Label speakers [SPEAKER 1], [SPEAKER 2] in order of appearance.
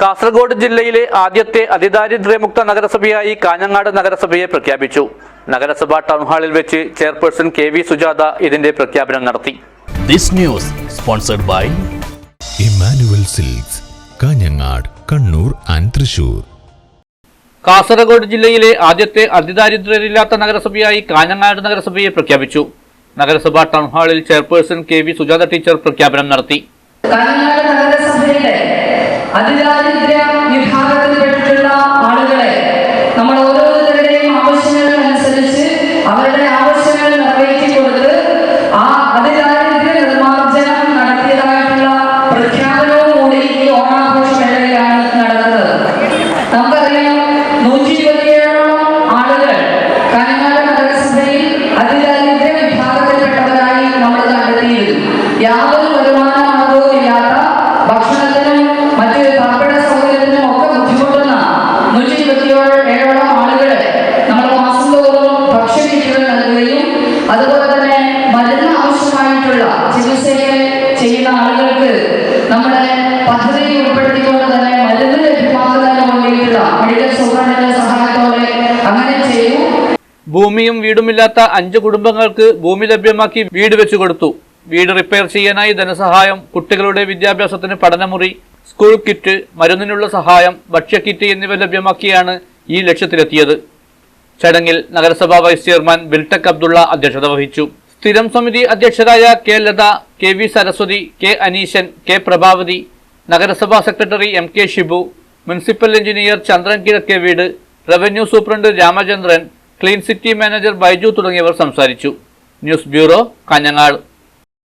[SPEAKER 1] കാസർഗോഡ് ജില്ലയിലെ ആദ്യത്തെ അതിദാരിദ്ര്യമുക്ത നഗരസഭയായി കാഞ്ഞങ്ങാട് നഗരസഭയെ പ്രഖ്യാപിച്ചു. നഗരസഭാ ടൗൺ ഹാളിൽ വെച്ച് ചെയർപേഴ്സൺ കെ വി സുജാത ഇതിന്റെ പ്രഖ്യാപനം നടത്തി.
[SPEAKER 2] This news sponsored by
[SPEAKER 3] Emmanuel Silks Kanhangad Kannur and Thrissur
[SPEAKER 1] Kasaragod ജില്ലയിലെ ആദ്യത്തെ അതിദാരിദ്ര്യമില്ലാത്ത നഗരസഭയായി കാഞ്ഞങ്ങാട് നഗരസഭയെ പ്രഖ്യാപിച്ചു. നഗരസഭാ ടൗൺ ഹാളിൽ chairperson K V Sujatha teacher പ്രഖ്യാപനം നടത്തി.
[SPEAKER 4] കാഞ്ഞങ്ങാട് നഗരസഭയിലെ അവരുടെ ആവശ്യങ്ങൾ പദ്ധതിയിൽ ഉൾപ്പെടുത്തിക്കൊണ്ട് തന്നെ മരുന്ന് ലഭ്യമാക്കുന്നതിന് വേണ്ടിയിട്ടുള്ള മെഡിക്കൽ സൂപ്രണ്ടിന്റെ സഹായത്തോടെ അങ്ങനെ ചെയ്തു.
[SPEAKER 1] ഭൂമിയും വീടുമില്ലാത്ത അഞ്ച് കുടുംബങ്ങൾക്ക് ഭൂമി ലഭ്യമാക്കി വീട് വെച്ചു കൊടുത്തു വീട് റിപ്പയർ ചെയ്യാനായി ധനസഹായം കുട്ടികളുടെ വിദ്യാഭ്യാസത്തിന് പഠനമുറി സ്കൂൾ കിറ്റ് മരുന്നിനുള്ള സഹായം ഭക്ഷ്യക്കിറ്റ് എന്നിവ ലഭ്യമാക്കിയാണ് ഈ ലക്ഷ്യത്തിലെത്തിയത്. ചടങ്ങിൽ നഗരസഭാ വൈസ് ചെയർമാൻ ബിൽടെക് അബ്ദുള്ള അധ്യക്ഷത വഹിച്ചു. സ്ഥിരം സമിതി അധ്യക്ഷരായ K Latha K V Saraswathi K Aneesan K Prabhavathi നഗരസഭാ secretary M K Shibu municipal engineer Chandran Kizhakke Veedu revenue superintendent Ramachandran clean city manager Baiju തുടങ്ങിയവർ സംസാരിച്ചു. News bureau Kanhangad.